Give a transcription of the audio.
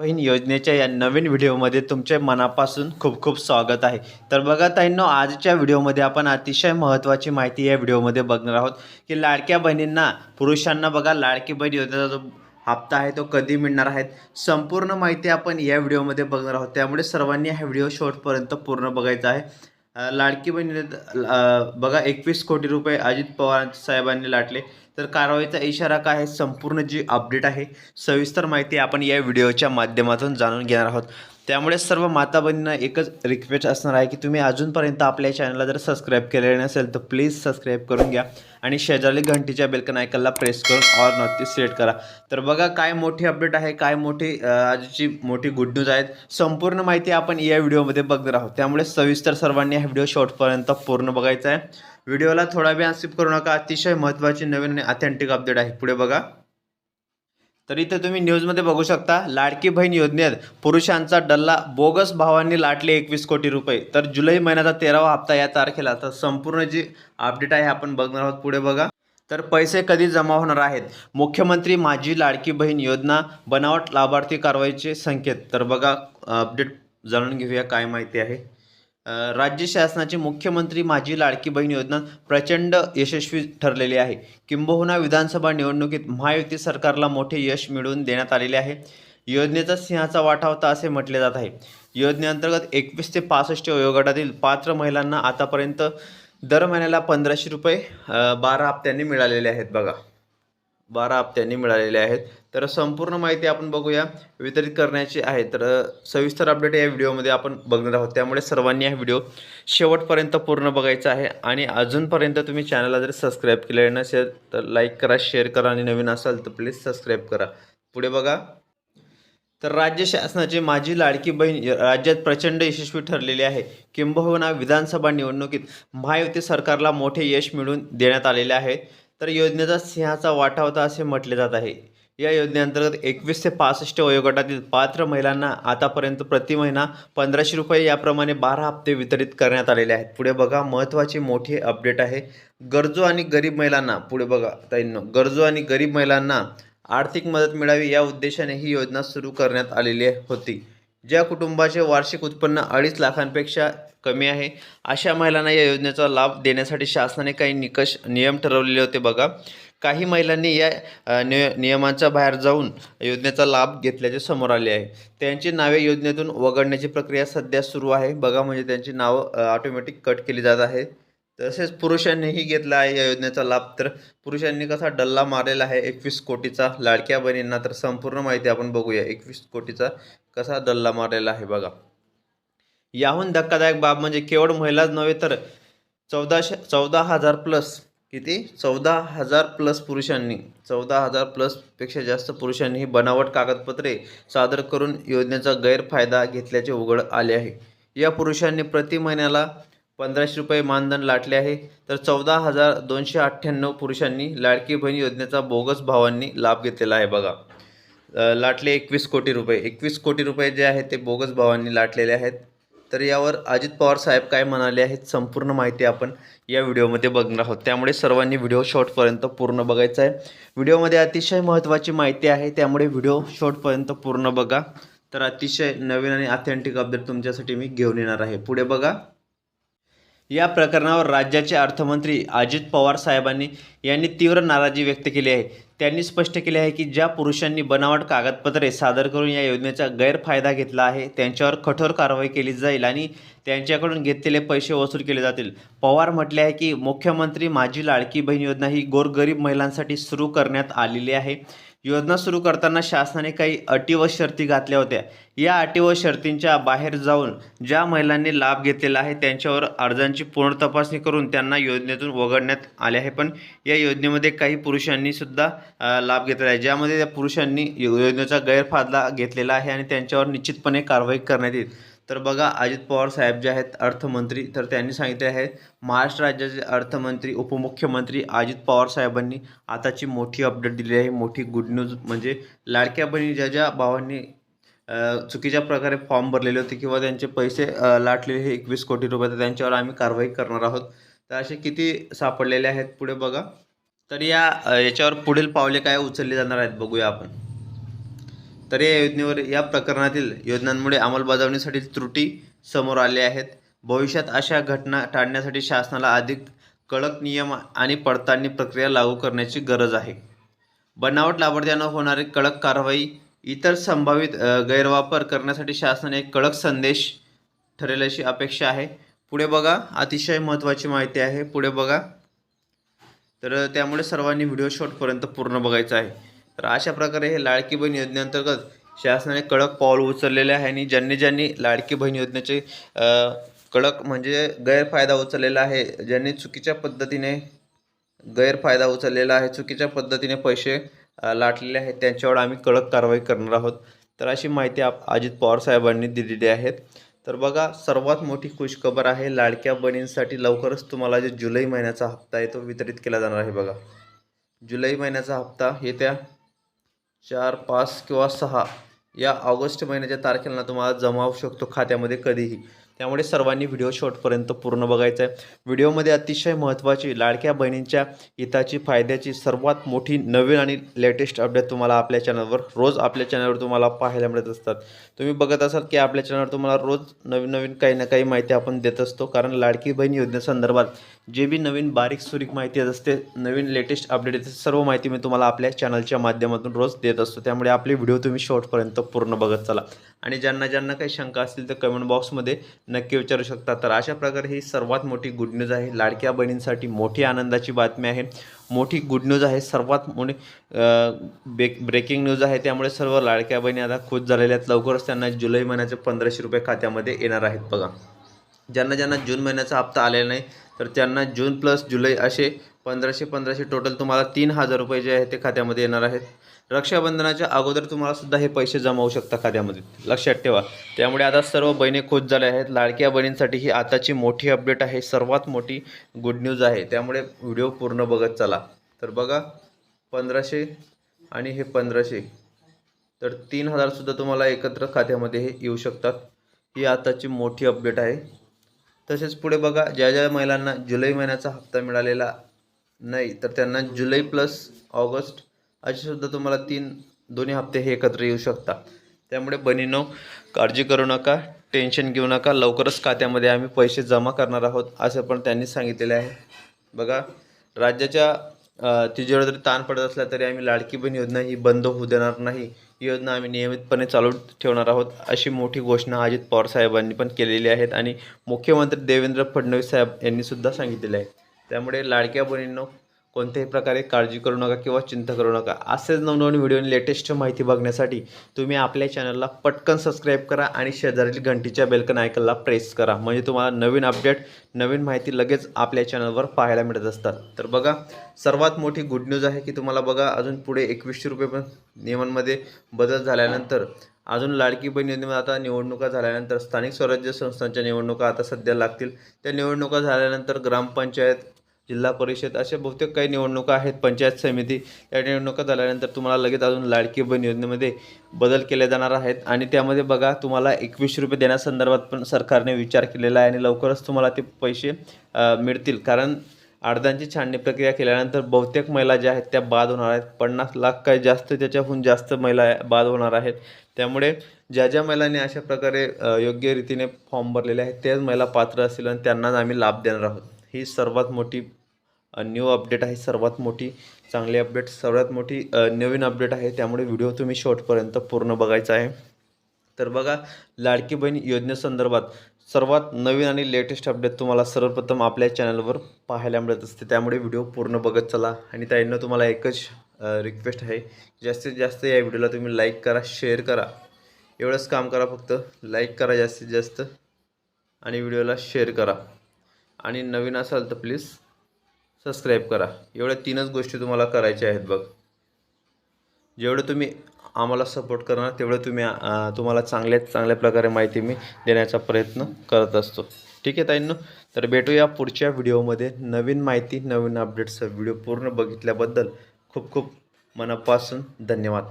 बहीण योजनेच्या या नवीन व्हिडिओमध्ये तुमचे मनापासून खूप खूप स्वागत आहे. तर बघा ताईंनो आजच्या व्हिडिओमध्ये आपण अतिशय महत्त्वाची माहिती या व्हिडिओमध्ये बघणार आहोत की लाडक्या बहिणींना पुरुषांना बघा लाडकी बहीण योजनेचा जो हप्ता आहे तो कधी मिळणार आहेत संपूर्ण माहिती आपण या व्हिडिओमध्ये बघणार आहोत. त्यामुळे सर्वांनी हा व्हिडिओ शेवटपर्यंत पूर्ण बघायचा आहे. लाडकी बहीण बघा एकवीस कोटी रुपये अजित पवार साहेबांनी लाटले. तर कारवाईचा इशारा काय आहे? संपूर्ण जी अपडेट आहे सविस्तर माहिती आपण या व्हिडिओच्या माध्यमातून जाणून घेणार आहोत. त्यामुळे सर्व माता बहिणींना एकच रिक्वेस्ट असणार आहे की तुम्ही अजूनपर्यंत आपल्या चॅनलला जर सबस्क्राईब केलेले नसेल तर प्लीज सबस्क्राईब करून घ्या. आणि शेजारी घंटीच्या बेलकन आयकनला प्रेस करून ऑर नोटी सिलेक्ट करा. तर बघा काय मोठी अपडेट आहे काय मोठी आजची मोठी गुड न्यूज आहेत. संपूर्ण माहिती आपण या व्हिडिओमध्ये बघणार आहोत. त्यामुळे सविस्तर सर्वांनी हा व्हिडिओ शॉर्टपर्यंत पूर्ण बघायचा आहे व्हिडिओला थोडा वेळ स्किप करू नका. अतिशय महत्त्वाची नवीन आणि ऑथेंटिक अपडेट आहे. पुढे बघा. तर इथे तुम्ही न्यूजमध्ये बघू शकता लाडकी बहीण योजनेत पुरुषांचा डल्ला बोगस भावांनी लाटले एकवीस कोटी रुपये. तर जुलै महिन्याचा तेरावा हप्ता या तारखेला तर संपूर्ण जी अपडेट आहे आपण बघणार आहोत पुढे बघा. तर पैसे कधी जमा होणार आहेत? मुख्यमंत्री माझी लाडकी बहीण योजना बनावट लाभार्थी कारवाईचे संकेत. तर बघा अपडेट जाणून घेऊया काय माहिती आहे. राज्य शासनाची मुख्यमंत्री माझी लाडकी बहीण योजना प्रचंड यशस्वी ठरलेली आहे. किंबहुना विधानसभा निवडणुकीत महायुती सरकारला मोठे यश मिळवून देण्यात आलेले आहे. योजनेचा सिंहाचा वाटा होता असे म्हटले जात आहे. योजनेअंतर्गत एकवीस ते पासष्ट वयोगटातील पात्र महिलांना आतापर्यंत दर महिन्याला पंधराशे रुपये बारा हप्त्यांनी मिळालेले आहेत बघा. बारा हप्त्यांनी मिळालेले आहेत. तर संपूर्ण माहिती आपण बघूया वितरित करण्याची आहे. तर सविस्तर अपडेट या व्हिडिओमध्ये आपण बघणार आहोत. त्यामुळे सर्वांनी हा व्हिडिओ शेवटपर्यंत पूर्ण बघायचा आहे. आणि अजूनपर्यंत तुम्ही चॅनलला जर सबस्क्राईब केलेलं नसेल तर लाईक करा शेअर करा. आणि नवीन असाल तर प्लीज सबस्क्राईब करा. पुढे बघा. तर राज्य शासनाची माझी लाडकी बहीण राज्यात प्रचंड यशस्वी ठरलेली आहे. किंबहुना विधानसभा निवडणुकीत महायुती सरकारला मोठे यश मिळवून देण्यात आलेले आहे. तर योजनेचा सिंहाचा वाटा होता असे म्हटले जात आहे. या योजनेअंतर्गत एकवीस ते पासष्ट वयोगटातील पात्र महिलांना आतापर्यंत प्रति महिना पंधराशे रुपये याप्रमाणे बारा हप्ते वितरित करण्यात आलेले आहेत. पुढे बघा महत्त्वाची मोठी अपडेट आहे. गरजू आणि गरीब महिलांना पुढे बघा ताईंनो गरजू आणि गरीब महिलांना आर्थिक मदत मिळावी या उद्देशाने ही योजना सुरू करण्यात आलेली होती. ज्या कुटुंबाचे वार्षिक उत्पन्न अडीच लाखांपेक्षा कमी आहे अशा महिलांना या योजनेचा लाभ देण्यासाठी शासनाने काही निकष नियम ठरवलेले होते बघा. काही महिलांनी या निय नियमांच्या बाहेर जाऊन योजनेचा लाभ घेतल्याचे समोर आले आहे. त्यांची नावे योजनेतून वगळण्याची प्रक्रिया सध्या सुरू आहे. बघा म्हणजे त्यांची नावं ऑटोमॅटिक कट केली जात आहे. तसेच पुरुषांनीही घेतला आहे या योजनेचा लाभ. तर पुरुषांनी कसा डल्ला मारलेला आहे एकवीस कोटीचा लाडक्या बहिणींना तर संपूर्ण माहिती आपण बघूया. एकवीस कोटीचा कसा डल्ला मारलेला आहे बघा. याहून धक्कादायक बाब म्हणजे केवळ महिलाच नव्हे तर चौदाशे चौदा हजार प्लस किती? चौदा हजार प्लस पुरुषांनी. चौदा हजार प्लसपेक्षा जास्त पुरुषांनी ही बनावट कागदपत्रे सादर करून योजनेचा गैरफायदा घेतल्याचे उघड आले आहे. या पुरुषांनी प्रति महिन्याला पंधराशे रुपये मानधन लाटले आहे. तर चौदा हजार दोनशे अठ्ठ्याण्णव पुरुषांनी लाडकी बहीण योजनेचा बोगस भावांनी लाभ घेतलेला आहे बघा. लाटले एकवीस कोटी रुपये. एकवीस कोटी रुपये जे आहेत ते बोगस भावांनी लाटलेले आहेत. तर यावर अजित पवार साहेब काय म्हणाले आहेत संपूर्ण माहिती आपण या व्हिडिओमध्ये बघणार आहोत. त्यामुळे सर्वांनी व्हिडिओ शॉर्टपर्यंत पूर्ण बघायचा आहे. व्हिडिओमध्ये अतिशय महत्त्वाची माहिती आहे त्यामुळे व्हिडिओ शॉर्टपर्यंत पूर्ण बघा. तर अतिशय नवीन आणि ऑथेंटिक अपडेट तुमच्यासाठी मी घेऊन येणार आहे. पुढे बघा. या प्रकरणावर राज्याचे अर्थमंत्री अजित पवार साहेबांनी यांनी तीव्र नाराजी व्यक्त केली आहे. त्यांनी स्पष्ट केले आहे की ज्या पुरुषांनी बनावट कागदपत्रे सादर करून या योजनेचा गैरफायदा घेतला आहे त्यांच्यावर कठोर कारवाई केली जाईल आणि त्यांच्याकडून घेतलेले पैसे वसूल केले जातील. पवार म्हटले आहे की मुख्यमंत्री माझी लाडकी बहीण योजना ही गोरगरीब महिलांसाठी सुरू करण्यात आलेली आहे. योजना सुरू करताना शासनाने काही अटी व शर्ती घातल्या होत्या. या अटी व शर्तींच्या बाहेर जाऊन ज्या महिलांनी लाभ घेतलेला आहे त्यांच्यावर अर्जांची पूर्ण तपासणी करून त्यांना योजनेतून वगळण्यात आले आहे. पण या योजनेमध्ये काही पुरुषांनी सुद्धा लाभ घेतलेला आहे. ज्यामध्ये त्या पुरुषांनी योजनेचा गैरफायदा घेतलेला आहे आणि त्यांच्यावर निश्चितपणे कारवाई करण्यात येईल. तर बघा अजित पवार साहेब जे आहेत अर्थमंत्री तर त्यांनी सांगितले आहे महाराष्ट्र राज्याचे अर्थमंत्री उपमुख्यमंत्री अजित पवार साहेबांनी आताची मोठी अपडेट दिली आहे. मोठी गुड न्यूज म्हणजे लाडक्या बहिणी ज्या ज्या भावांनी चुकीच्या प्रकारे फॉर्म भरलेले होते किंवा त्यांचे पैसे लाटलेले हे एकवीस कोटी रुपये तर त्यांच्यावर आम्ही कारवाई करणार आहोत. तर असे किती सापडलेले आहेत पुढे बघा. तर या याच्यावर पुढील पावले काय उचलली जाणार आहेत बघूया आपण. तर या योजनेवर या प्रकरणातील योजनांमुळे अंमलबजावणीसाठी त्रुटी समोर आल्या आहेत. भविष्यात अशा घटना टाळण्यासाठी शासनाला अधिक कडक नियम आणि पडताळणी प्रक्रिया लागू करण्याची गरज आहे. बनावट लाभार्थ्यांना होणारी कडक कारवाई इतर संभावित गैरवापर करण्यासाठी शासनाने एक कडक संदेश ठरेल अशी अपेक्षा आहे. पुढे बघा अतिशय महत्त्वाची माहिती आहे. पुढे बघा. तर त्यामुळे सर्वांनी व्हिडिओ शॉटपर्यंत पूर्ण बघायचा आहे. तर अशा प्रकारे हे लाडकी बहीण योजनेअंतर्गत शासनाने कडक पाऊल उचललेले आहे आणि ज्यांनी ज्यांनी लाडकी बहीण योजनेचे कडक म्हणजे गैरफायदा उचललेला आहे ज्यांनी चुकीच्या पद्धतीने गैरफायदा उचललेला आहे चुकीच्या पद्धतीने पैसे लाटलेले आहेत त्यांच्यावर आम्ही कडक कारवाई करणार आहोत. तर अशी माहिती आप अजित पवार साहेबांनी दिलेली आहे तर बघा सर्वात मोठी खुशखबर आहे लाडक्या बहिणींसाठी लवकरच तुम्हाला जे जुलै महिन्याचा हप्ता आहे तो वितरित केला जाणार आहे बघा. जुलै महिन्याचा हप्ता येत्या चार पाच किंवा सहा या ऑगस्ट महिन्याच्या तारखेला तुम्हाला जमा होऊ शकतो खात्यामध्ये कधीही. त्यामुळे सर्वांनी व्हिडिओ शॉर्टपर्यंत पूर्ण बघायचा आहे व्हिडिओमध्ये अतिशय महत्त्वाची लाडक्या बहिणींच्या हिताची फायद्याची सर्वात मोठी नवीन आणि लेटेस्ट अपडेट तुम्हाला आपल्या चॅनलवर रोज आपल्या चॅनलवर तुम्हाला पाहायला मिळत असतात. तुम्ही बघत असाल की आपल्या चॅनलवर तुम्हाला रोज नवीन नवीन काही ना काही माहिती आपण देत असतो. कारण लाडकी बहीण योजनेसंदर्भात जे बी नवीन बारीक सुरीक माहिती येत असते नवीन लेटेस्ट अपडेट येते सर्व माहिती मी तुम्हाला आपल्या चॅनलच्या माध्यमातून रोज देत असतो. त्यामुळे आपले व्हिडिओ तुम्ही शॉर्टपर्यंत पूर्ण बघत चला. आणि ज्यांना ज्यांना काही शंका असतील तर कमेंट बॉक्समध्ये नक्की विचारू शकता. तर अशा प्रकारे ही सर्वात मोठी गुड न्यूज आहे. लाडक्या बहिणींसाठी मोठी आनंदाची बातमी आहे. मोठी गुड न्यूज आहे. सर्वात मोठी बेक ब्रेकिंग न्यूज आहे. त्यामुळे सर्व लाडक्या बहिणी आता खुश झालेल्या आहेत. लवकरच त्यांना जुलै महिन्याचे पंधराशे रुपये खात्यामध्ये येणार आहेत बघा. ज्यांना ज्यांना जून महिन्याचा हप्ता आलेला नाही तर त्यांना जून प्लस जुलै असे पंधराशे पंधराशे टोटल तुम्हाला तीन हजार रुपये जे आहे ते खात्यामध्ये येणार आहेत. रक्षाबंधनाच्या अगोदर तुम्हाला सुद्धा हे पैसे जमा होऊ खात्यामध्ये. लक्षात ठेवा. त्यामुळे आता सर्व बहिणी खुश झाल्या आहेत. लाडक्या बहिणींसाठी ही आताची मोठी अपडेट आहे. सर्वात मोठी गुड न्यूज आहे. त्यामुळे व्हिडिओ पूर्ण बघत चला. तर बघा पंधराशे आणि हे पंधराशे. तर तीन हजारसुद्धा तुम्हाला एकत्र खात्यामध्ये हे येऊ शकतात. ही आताची मोठी अपडेट आहे. तसेच पुढे बघा ज्या ज्या महिलांना जुलै महिन्याचा हप्ता मिळालेला नाही तर त्यांना जुलै प्लस ऑगस्ट असे सुद्धा तुम्हाला तीन दोन्ही हप्ते हे एकत्र येऊ शकतात त्यामुळे बनीनो काळजी करू नका टेन्शन घेऊ नका लवकरच खात्यामध्ये आम्ही पैसे जमा करणार आहोत असं पण त्यांनी सांगितलेले आहे. बघा राज्याच्या तिजेवर जरी ताण पडत असला तरी आम्ही लाडकी बहीण योजना ही बंद होऊ देणार नाही. ही योजना आम्ही नियमितपणे चालू ठेवणार आहोत अशी मोठी घोषणा अजित पवार साहेबांनी पण केलेली आहेत आणि मुख्यमंत्री देवेंद्र फडणवीस साहेब यांनीसुद्धा सांगितलेलं आहे. त्यामुळे लाडक्या बहिणींनो कोणत्याही प्रकारे काळजी करू नका किंवा चिंता करू नका. असेच नवनवीन व्हिडिओ आणि लेटेस्ट माहिती बघण्यासाठी तुम्ही आपल्या चॅनलला पटकन सबस्क्राईब करा आणि शेजारील घंटीच्या बेलकन आयकनला प्रेस करा. म्हणजे तुम्हाला नवीन अपडेट नवीन माहिती लगेच आपल्या चॅनलवर पाहायला मिळत असतात. तर बघा सर्वात मोठी गुड न्यूज आहे की तुम्हाला बघा अजून पुढे एकवीसशे रुपये पण नियमांमध्ये बदल झाल्यानंतर अजून लाडकी बहीण योजनेमध्ये आता निवडणुका झाल्यानंतर स्थानिक स्वराज्य संस्थांच्या निवडणुका आता सध्या लागतील. त्या निवडणुका झाल्यानंतर ग्रामपंचायत जिल्हा परिषद अशा बहुतेक काही निवडणुका आहेत. पंचायत समिती या निवडणुका झाल्यानंतर तुम्हाला लगेच अजून लाडकी बहीण योजनेमध्ये बदल केले जाणार आहेत. आणि त्यामध्ये बघा तुम्हाला एकवीसशे रुपये देण्यासंदर्भात पण सरकारने विचार केलेला आहे आणि लवकरच तुम्हाला ते पैसे मिळतील. कारण अर्धांची छाननी प्रक्रिया केल्यानंतर बहुतेक महिला ज्या आहेत त्या बाद होणार आहेत. पन्नास लाख काही जास्त त्याच्याहून जास्त महिला बाद होणार आहेत. त्यामुळे ज्या ज्या महिलांनी अशा प्रकारे योग्य रीतीने फॉर्म भरलेले आहेत त्याच महिला पात्र असतील आणि त्यांनाच आम्ही लाभ देणार आहोत. ही सर्वात मोठी न्यू अपडेट आहे सर्वात मोठी चांगली अपडेट सर्वात मोठी नवीन अपडेट आहे. त्यामुळे व्हिडिओ तुम्ही शॉर्टपर्यंत पूर्ण बघायचा आहे. तर बघा लाडकी बहीण योजनेसंदर्भात सर्वात नवीन आणि लेटेस्ट अपडेट तुम्हाला सर्वप्रथम आपल्या चॅनलवर पाहायला मिळत असते. त्यामुळे व्हिडिओ पूर्ण बघत चला. आणि त्यांना तुम्हाला एकच रिक्वेस्ट आहे. जास्तीत जास्त या व्हिडिओला तुम्ही लाईक करा शेअर करा. एवढंच काम करा फक्त. लाईक करा जास्तीत जास्त. आणि व्हिडिओला शेअर करा. आणि नवीन असाल तर प्लीज सबस्क्राईब करा. एवढ्या तीनच गोष्टी तुम्हाला करायच्या आहेत बघ. जेवढं तुम्ही आम्हाला सपोर्ट करणार तेवढं तुम्ही तुम्हाला चांगल्यात चांगल्या प्रकारे माहिती मी देण्याचा प्रयत्न करत असतो. ठीक आहे ताईंनो? तर भेटूया पुढच्या व्हिडिओमध्ये. नवीन माहिती नवीन अपडेट्सचा व्हिडिओ पूर्ण बघितल्याबद्दल खूप खूप मनापासून धन्यवाद.